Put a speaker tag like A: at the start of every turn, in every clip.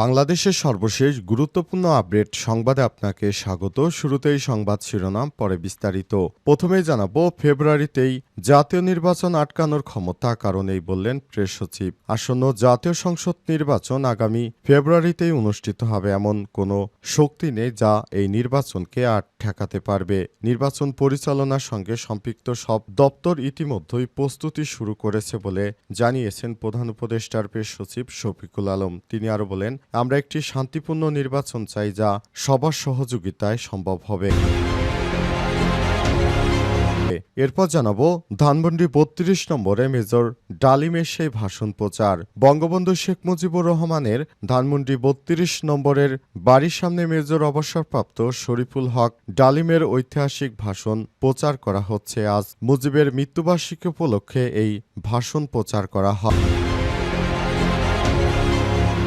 A: বাংলাদেশের সর্বশেষ গুরুত্বপূর্ণ আপডেট সংবাদে আপনাকে স্বাগত। শুরুতেই সংবাদ শিরোনাম, পরে বিস্তারিত। প্রথমেই জানাব, ফেব্রুয়ারিতেই জাতীয় নির্বাচন আটকানোর ক্ষমতা কারণেই বললেন প্রেস সচিব। আসন্ন জাতীয় সংসদ নির্বাচন আগামী ফেব্রুয়ারিতেই অনুষ্ঠিত হবে এমন কোনো শক্তি নেই যা এই নির্বাচনকে আর ঠেকাতে পারবে। নির্বাচন পরিচালনার সঙ্গে সম্পৃক্ত সব দপ্তর ইতিমধ্যেই প্রস্তুতি শুরু করেছে বলে জানিয়েছেন প্রধান উপদেষ্টার প্রেস সচিব শফিকুল আলম। তিনি আরও বলেন আমরা একটি শান্তিপূর্ণ নির্বাচন চাই যা সবার সহযোগিতায় সম্ভব হবে। এরপর জানাব, ধানমন্ডি বত্রিশ নম্বরে মেজর ডালিমের সেই ভাষণ প্রচার। বঙ্গবন্ধু শেখ মুজিবুর রহমানের ধানমন্ডি বত্রিশ নম্বরের বাড়ির সামনে মেজর অবসরপ্রাপ্ত শরীফুল হক ডালিমের ঐতিহাসিক ভাষণ প্রচার করা হচ্ছে। আজ মুজিবের মৃত্যুবার্ষিকী উপলক্ষে এই ভাষণ প্রচার করা হয়।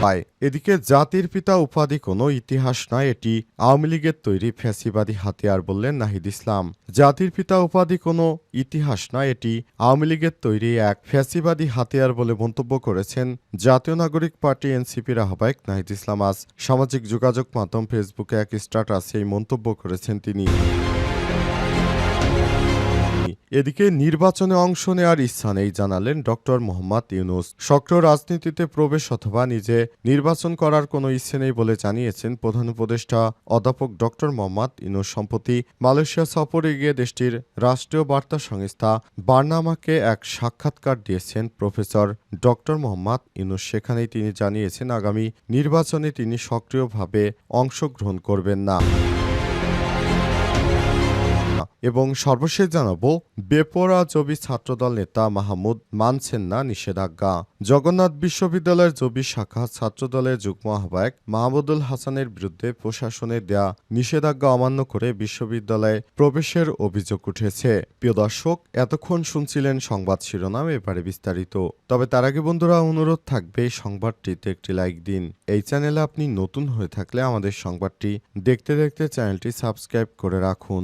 A: পায় এদিকে জাতির পিতা উপাধি কোনো ইতিহাস নয় এটি আওয়ামী লীগের তৈরি ফ্যাসিবাদী হাতিয়ার বললেন নাহিদ ইসলাম। জাতির পিতা উপাধি কোনো ইতিহাস নয় এটি আওয়ামী লীগের তৈরি এক ফ্যাসিবাদী হাতিয়ার বলে মন্তব্য করেছেন জাতীয় নাগরিক পার্টি এনসিপির আহ্বায়ক নাহিদ ইসলাম। আজ সামাজিক যোগাযোগ মাধ্যম ফেসবুকে এক স্ট্যাটাসে এই মন্তব্য করেছেন তিনি। এদিকে নির্বাচনে অংশ নেওয়ার ইচ্ছা নেই জানালেন ডক্টর মোহাম্মদ ইউনুস। সক্রিয় রাজনীতিতে প্রবেশ অথবা নিজে নির্বাচন করার কোনো ইচ্ছে নেই বলে জানিয়েছেন প্রধান উপদেষ্টা অধ্যাপক ডক্টর মোহাম্মদ ইউনুস। সম্প্রতি মালয়েশিয়া সফরে গিয়ে দেশটির রাষ্ট্রীয় বার্তা সংস্থা বার্নামাকে এক সাক্ষাৎকার দিয়েছেন প্রফেসর ডক্টর মোহাম্মদ ইউনুস। সেখানেই তিনি জানিয়েছেন, আগামী নির্বাচনে তিনি সক্রিয়ভাবে অংশগ্রহণ করবেন না। এবং সর্বশেষ জানাব বেপরা জবি ছাত্রদল নেতা মাহমুদ মানছেন না নিষেধাজ্ঞা। জগন্নাথ বিশ্ববিদ্যালয়ের জবি শাখা ছাত্রদলের যুগ্ম আহ্বায়ক মাহমুদুল হাসানের বিরুদ্ধে প্রশাসনের দেয়া নিষেধাজ্ঞা অমান্য করে বিশ্ববিদ্যালয়ে প্রবেশের অভিযোগ উঠেছে। প্রিয় দর্শক, এতক্ষণ শুনছিলেন সংবাদ শিরোনাম, এবারে বিস্তারিত। তবে তার আগে বন্ধুরা, অনুরোধ থাকবে সংবাদটিতে একটি লাইক দিন। এই চ্যানেলে আপনি নতুন হয়ে থাকলে আমাদের সংবাদটি দেখতে দেখতে চ্যানেলটি সাবস্ক্রাইব করে রাখুন।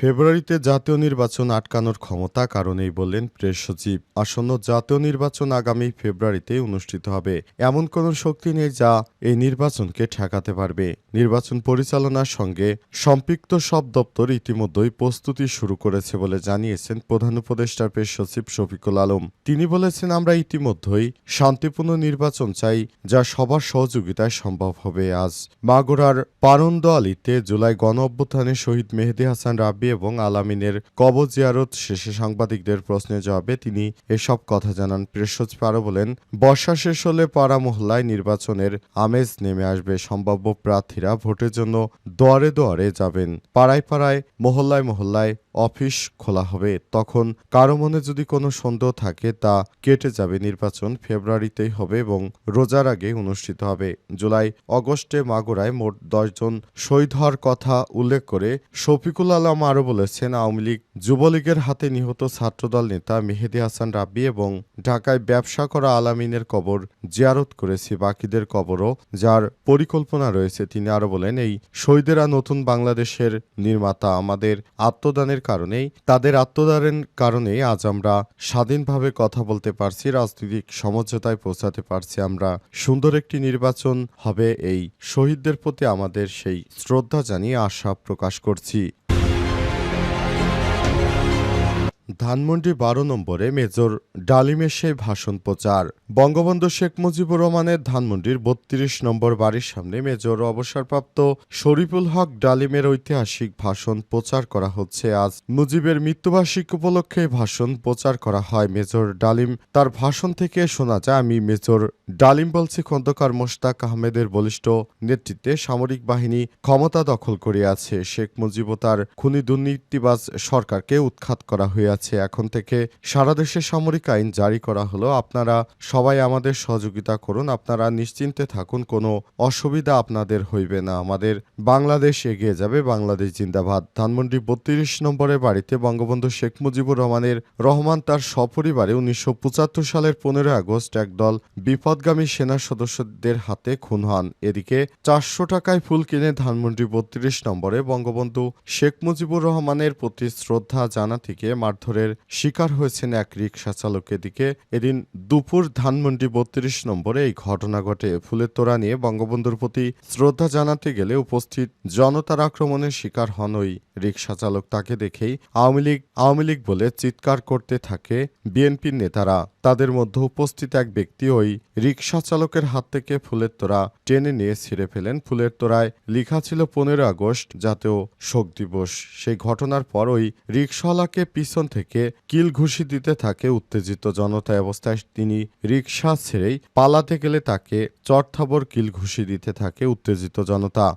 A: ফেব্রুয়ারিতে জাতীয় নির্বাচন আটকানোর ক্ষমতা কারণেই বললেন প্রেস সচিব। আসন্ন জাতীয় নির্বাচন আগামী ফেব্রুয়ারিতে অনুষ্ঠিত হবে। এমন কোনো শক্তি নেই যা এই নির্বাচনকে ঠেকাতে পারবে। নির্বাচন পরিচালনার সঙ্গে সম্পৃক্ত সব দপ্তর ইতিমধ্যেই প্রস্তুতি শুরু করেছে বলে জানিয়েছেন প্রধান উপদেষ্টার প্রেস সচিব শফিকুল আলম। তিনি বলেছেন, আমরা ইতিমধ্যেই শান্তিপূর্ণ নির্বাচন চাই, যা সবার সহযোগিতায় সম্ভব হবে। আজ মাগুরার পারন্দ আলীতে জুলাই গণ অভ্যুত্থানে শহীদ মেহেদি হাসান রাব্বি এবং আলামিনের কবর জিয়ারত শেষে সাংবাদিকদের প্রশ্নের জবাবে তিনি এসব কথা জানান। প্রেস সচিব আরও বলেন, বর্ষা শেষ হলে পাড়া মহল্লায় নির্বাচনের আমেজ নেমে আসবে। সম্ভাব্য প্রার্থীরা ভোটের জন্য দোয়ারে দোয়ারে যাবেন। পাড়ায় পাড়ায়, মহল্লায় মহল্লায় অফিস খোলা হবে। তখন কারও মনে যদি কোনো সন্দেহ থাকে তা কেটে যাবে। নির্বাচন ফেব্রুয়ারিতেই হবে এবং রোজার আগে অনুষ্ঠিত হবে। জুলাই, অগস্টে মাগুরায় মোট দশজন শহীদ হওয়ার কথা উল্লেখ করে শফিকুল আলম আরও বলেছেন, আওয়ামী লীগ যুবলীগের হাতে নিহত ছাত্রদল নেতা মেহেদি হাসান রাব্বি এবং ঢাকায় ব্যবসা করা আলামিনের কবর জিয়ারত করেছি। বাকিদের কবরও যার পরিকল্পনা রয়েছে, তিনি আরও বলেন, এই শহীদেরা নতুন বাংলাদেশের নির্মাতা, আমাদের আত্মদানের কারণেই, তাদের আত্মদানের কারণেই আজ আমরা স্বাধীনভাবে কথা বলতে পারছি, রাজনৈতিক সমঝোতায় পৌঁছাতে পারছি, আমরা সুন্দর একটি নির্বাচন হবে, এই শহীদদের প্রতি আমাদের সেই শ্রদ্ধা জানিয়ে আশা প্রকাশ করছি। ধানমন্ডি বারো নম্বরে মেজর ডালিমের সেই ভাষণ প্রচার। বঙ্গবন্ধু শেখ মুজিবুর রহমানের ধানমন্ডির বত্রিশ নম্বর বাড়ির সামনে মেজর অবসরপ্রাপ্ত শরীফুল হক ডালিমের ঐতিহাসিক ভাষণ প্রচার করা হচ্ছে। আজ মুজিবের মৃত্যুবার্ষিকী উপলক্ষে ভাষণ প্রচার করা হয়। মেজর ডালিম তার ভাষণ থেকে শোনা যায়, আমি মেজর ডালিম বলছি, খন্দকার মোশতাক আহমেদের বলিষ্ঠ নেতৃত্বে সামরিক বাহিনী ক্ষমতা দখল করিয়াছে শেখ মুজিব তার খুনি দুর্নীতিবাজ সরকারকে উৎখাত করা হইয়াছে আছে। এখন থেকে সারা দেশে সামরিক আইন জারি করা হলো। আপনারা সবাই আমাদের সহযোগিতা করুন। আপনারা নিশ্চিন্তে থাকুন, কোনো অসুবিধা আপনাদের হইবে না। আমাদের বাংলাদেশ এগিয়ে যাবে, বাংলাদেশ জিন্দাবাদ। ধানমন্ডি বত্রিশ নম্বরের বাড়িতে বঙ্গবন্ধু শেখ মুজিবুর রহমানের রহমান তার সপরিবারে উনিশশো পঁচাত্তর সালের পনেরো আগস্ট একদল বিপদগামী সেনা সদস্যদের হাতে খুন হন। এদিকে চারশো টাকায় ফুল কিনে ধানমন্ডি বত্রিশ নম্বরে বঙ্গবন্ধু শেখ মুজিবুর রহমানের প্রতি শ্রদ্ধা জানা থেকে মারধরের শিকার হয়েছেন এক রিকশা চালক এদিকে এদিন দুপুর ধানমন্ডি বত্রিশ নম্বরে এই ঘটনা ঘটে। ফুলের তোড়া নিয়ে বঙ্গবন্ধুর প্রতি শ্রদ্ধা জানাতে গেলে উপস্থিত জনতার আক্রমণের শিকার হন ওই রিকশা চালক। তাকে দেখেই আওয়ামী লীগ আওয়ামী লীগ বলে চিৎকার করতে থাকে বিএনপির নেতারা। তাদের মধ্যে উপস্থিত এক ব্যক্তি ওই রিকশা চালকের হাত থেকে ফুলের তোড়া টেনে নিয়ে ছিঁড়ে ফেলেন। ফুলের তোড়ায় লেখা ছিল পনেরো আগস্ট জাতীয় শোক দিবস। সেই ঘটনার পর ওই রিকশাওয়ালাকে পিছন থেকে কিল ঘুষি দিতে থাকে উত্তেজিত জনতা অবস্থায় তিনি রিকশা ছেড়েই পালাতে গেলে তাকে চটথাবর কিল ঘুষি দিতে থাকে উত্তেজিত জনতা।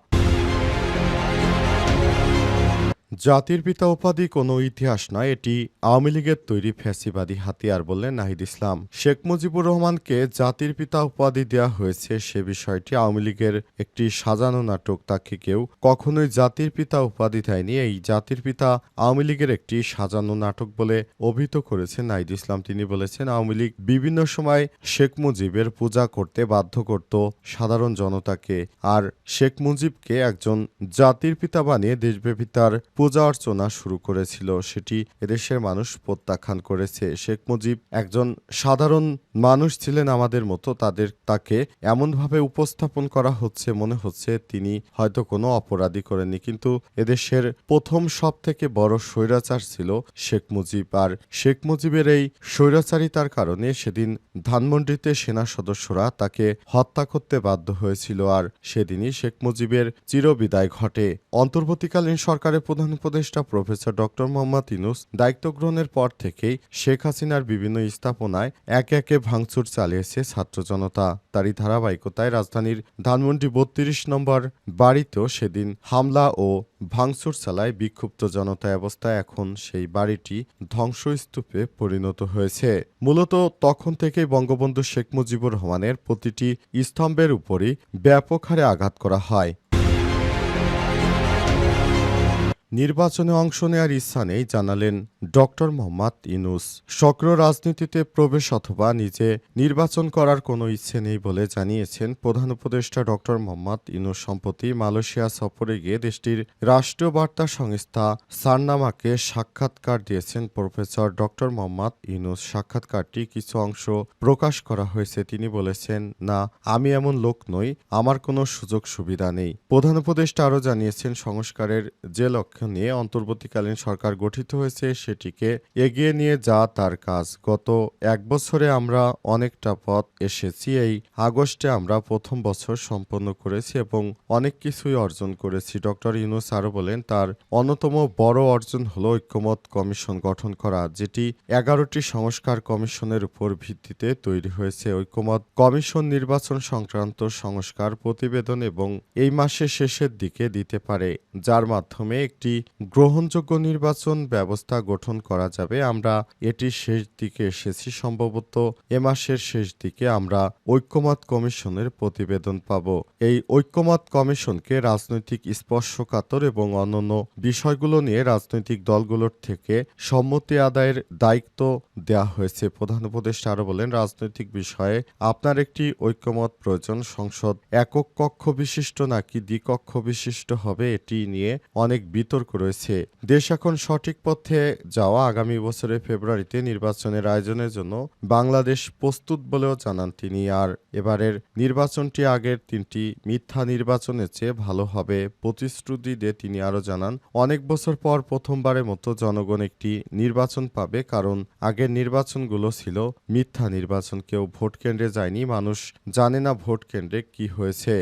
A: জাতির পিতা উপাধি কোনো ইতিহাস নয়, এটি আওয়ামী লীগের তৈরি ফ্যাসিবাদী হাতিয়ার বললেন নাহিদ ইসলাম। শেখ মুজিবুর রহমানকে জাতির পিতা উপাধি দেওয়া হয়েছে সে বিষয়টি আওয়ামী লীগের একটি সাজানো নাটক, তাকে কেউ কখনোই জাতির পিতা উপাধি দেয়নি। এই জাতির পিতা আওয়ামী লীগের একটি সাজানো নাটক বলে অভিহিত করেছেন নাহিদ ইসলাম। তিনি বলেছেন, আওয়ামী লীগ বিভিন্ন সময় শেখ মুজিবের পূজা করতে বাধ্য করত সাধারণ জনতাকে, আর শেখ মুজিবকে একজন জাতির পিতা বানিয়ে দেশব্যাপী তার পূজা অর্চনা শুরু করেছিল, সেটি এদেশের মানুষ প্রত্যাখ্যান করেছে। শেখ মুজিব একজন সাধারণ মানুষ ছিলেন আমাদের মতো, তাদের, তাকে এমনভাবে উপস্থাপন করা হচ্ছে মনে হচ্ছে তিনি হয়তো কোনো অপরাধী করেননি। কিন্তু এদেশের প্রথম সব থেকে বড় স্বৈরাচার ছিল শেখ মুজিব। আর শেখ মুজিবের এই স্বৈরাচারিতার কারণে সেদিন ধানমন্ডিতে সেনা সদস্যরা তাকে হত্যা করতে বাধ্য হয়েছিল। আর সেদিনই শেখ মুজিবের চিরবিদায় ঘটে। অন্তর্বর্তীকালীন সরকারের প্রধান উপদেষ্টা প্রফেসর ডক্টর মোহাম্মদ ইনুস দায়িত্ব গ্রহণের পর থেকেই শেখ হাসিনার বিভিন্ন স্থাপনায় একে একে ভাঙচুর চালিয়েছে ছাত্র জনতা। তারই ধারাবাহিকতায় রাজধানীর ধানমন্ডি বত্রিশ নম্বর বাড়িতেও সেদিন হামলা ও ভাঙচুর চালায় বিক্ষুব্ধ জনতা অবস্থায় এখন সেই বাড়িটি ধ্বংসস্তূপে পরিণত হয়েছে। মূলত তখন থেকেই বঙ্গবন্ধু শেখ মুজিবুর রহমানের প্রতিটি স্তম্ভের উপরই ব্যাপক হারে আঘাত করা হয়। নির্বাচনে অংশ নেওয়ার ইচ্ছা নেই জানালেন ডক্টর মোহাম্মদ ইনুস সক্রিয় রাজনীতিতে প্রবেশ অথবা নিজে নির্বাচন করার কোনো ইচ্ছে নেই বলে জানিয়েছেন প্রধান উপদেষ্টা ডক্টর মোহাম্মদ ইনুস সম্প্রতি মালয়েশিয়া সফরে গিয়ে দেশটির রাষ্ট্রীয় বার্তা সংস্থা সারনামাকে সাক্ষাৎকার দিয়েছেন প্রফেসর ডক্টর মোহাম্মদ ইনুস সাক্ষাৎকারটি কিছু অংশ প্রকাশ করা হয়েছে। তিনি বলেছেন, না, আমি এমন লোক নই, আমার কোনো সুযোগ সুবিধা নেই। প্রধান উপদেষ্টা আরও জানিয়েছেন, সংস্কারের যে লক্ষ্য নিয়ে অন্তর্বর্তীকালীন সরকার গঠিত হয়েছে সেটিকে এগিয়ে নিয়ে যাওয়া তার কাজ। গত এক বছরে আমরা অনেকটা পথ এসেছি। এই আগস্টে আমরা প্রথম বছর সম্পন্ন করেছি এবং অনেক কিছুই অর্জন করেছি। ডক্টর ইউনুস আরও বলেন, তার অন্যতম বড় অর্জন হলো ঐক্যমত কমিশন গঠন করা, যেটি এগারোটি সংস্কার কমিশনের উপর ভিত্তিতে তৈরি হয়েছে। ঐক্যমত কমিশন নির্বাচন সংক্রান্ত সংস্কার প্রতিবেদন এবং এই মাসের শেষের দিকে দিতে পারে, যার মাধ্যমে একটি গ্রহণযোগ্য নির্বাচন ব্যবস্থা গঠন করা যাবে। আমরা এটির শেষ দিকে এসেছি। সম্ভবত এ মাসের শেষ দিকে আমরা ঐক্যমত কমিশনের প্রতিবেদন পাব। এই ঐক্যমত কমিশনকে রাজনৈতিক স্পর্শকাতর এবং অন্যান্য বিষয়গুলো নিয়ে রাজনৈতিক দলগুলোর থেকে সম্মতি আদায়ের দায়িত্ব দেওয়া হয়েছে। প্রধান উপদেষ্টা আরও বলেন, রাজনৈতিক বিষয়ে আপনার একটি ঐক্যমত প্রয়োজন। সংসদ একক কক্ষ বিশিষ্ট নাকি দ্বিকক্ষ বিশিষ্ট হবে এটি নিয়ে অনেক বিতর্ক রয়েছে। দেশ এখন সঠিক পথে যাওয়া আগামী বছরের ফেব্রুয়ারিতে নির্বাচনের আয়োজনের জন্য বাংলাদেশ প্রস্তুত বলেও জানান তিনি। আর এবারের নির্বাচনটি আগের তিনটি মিথ্যা নির্বাচনের চেয়ে ভালো হবে। প্রতিশ্রুতি দিয়ে তিনি আরও জানান, অনেক বছর পর প্রথমবারের মতো জনগণ একটি নির্বাচন পাবে কারণ আগের নির্বাচনগুলো ছিল মিথ্যা নির্বাচন। কেউ ভোট কেন্দ্রে যায়নি, মানুষ জানে না ভোট কেন্দ্রে কি হয়েছে।